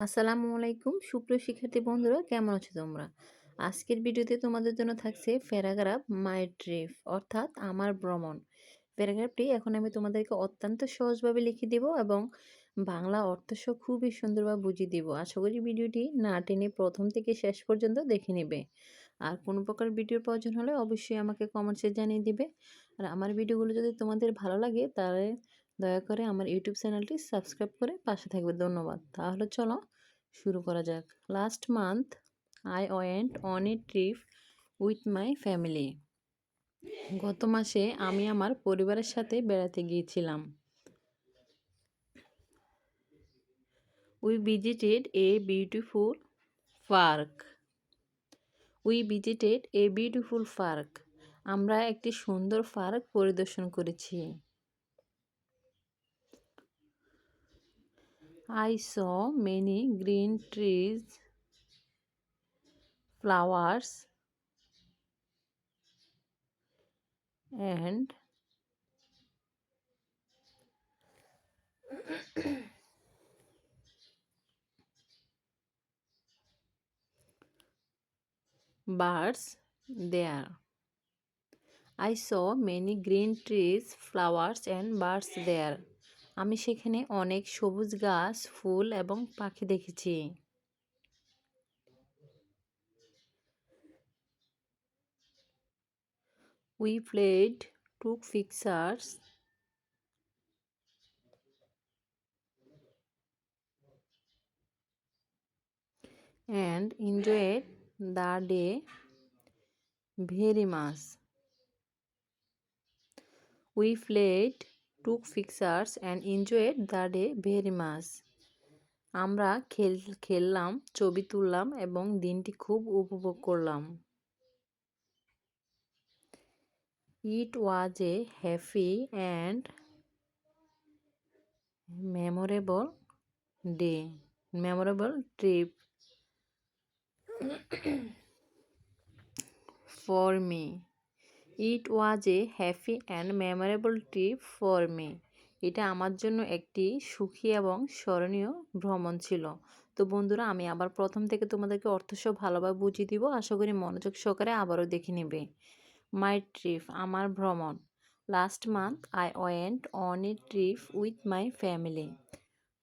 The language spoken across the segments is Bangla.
আসসালামু আলাইকুম। সুপ্রিয় শিক্ষার্থী বন্ধুরা, কেমন আছো তোমরা? আজকের ভিডিওতে তোমাদের জন্য থাকছে প্যারাগ্রাফ মাই ট্রিপ অর্থাৎ আমার ভ্রমণ। প্যারাগ্রাফটি এখন আমি তোমাদেরকে অত্যন্ত সহজভাবে লিখে দেব এবং বাংলা অর্থসহ খুবই সুন্দরভাবে বুঝিয়ে দিব। আশা করি ভিডিওটি না টেনে প্রথম থেকে শেষ পর্যন্ত দেখে নেবে। আর কোনো প্রকার ভিডিওর প্রয়োজন হলে অবশ্যই আমাকে কমেন্টসে জানিয়ে দিবে। আর আমার ভিডিওগুলো যদি তোমাদের ভালো লাগে, তাহলে দয়া করে আমার ইউটিউব চ্যানেলটি সাবস্ক্রাইব করে পাশে থাকবে। ধন্যবাদ। তাহলে চলো শুরু করা যাক। Last month I went on a trip with my family গত মাসে আমি আমার পরিবারের সাথে বেড়াতে গিয়েছিলাম। We visited a beautiful park we visited a beautiful park আমরা একটি সুন্দর পার্ক পরিদর্শন করেছি। I saw many green trees, flowers, and birds there. I saw many green trees, flowers, and birds there. আমি সেখানে অনেক সবুজ গাছ, ফুল এবং পাখি দেখেছি we played took pictures and enjoyed the day very much. We played took pictures and enjoyed the day very much. আমরা খেল, খেললাম, ছবি তুললাম এবং দিনটি খুব উপভোগ করলাম it was a happy and memorable day memorable trip for me it was a happy and memorable trip for me এটা আমার জন্য একটি সুখী এবং স্মরণীয় ভ্রমণ ছিল। তো বন্ধুরা, আমি আবার প্রথম থেকে তোমাদেরকে অর্থসহ ভালোভাবে বুঝিয়ে দিব। আশা করি মনোযোগ সহকারে আবারও দেখে নেবে। মাই ট্রিপ আমার ভ্রমণ। Last month I went on a trip with my family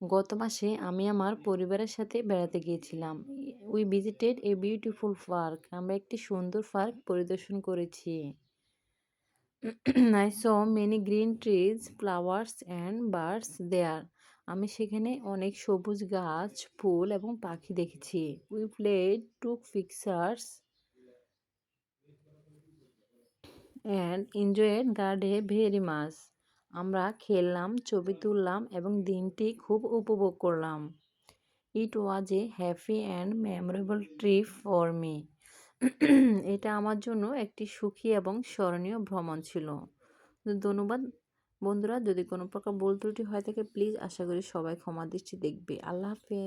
গত মাসে আমি আমার পরিবারের সাথে বেড়াতে গিয়েছিলাম। We visited a beautiful park আমরা একটি সুন্দর পার্ক পরিদর্শন করেছি। I saw many green trees flowers and birds there আমি সেখানে অনেক সবুজ গাছ, ফুল এবং পাখি দেখেছি। We played to pictures and enjoyed the day very much আমরা খেললাম, ছবি তুললাম এবং দিনটি খুব উপভোগ করলাম। It was a happy and memorable trip for me এটা আমার জন্য একটি সুখী এবং স্মরণীয় ভ্রমণ ছিল। ধন্যবাদ। বন্ধুরা, যদি কোনো প্রকার বল ত্রুটি হয়ে থাকে প্লিজ আশা করি সবাই ক্ষমা দৃষ্টি দেখবে। আল্লাহ হাফেজ।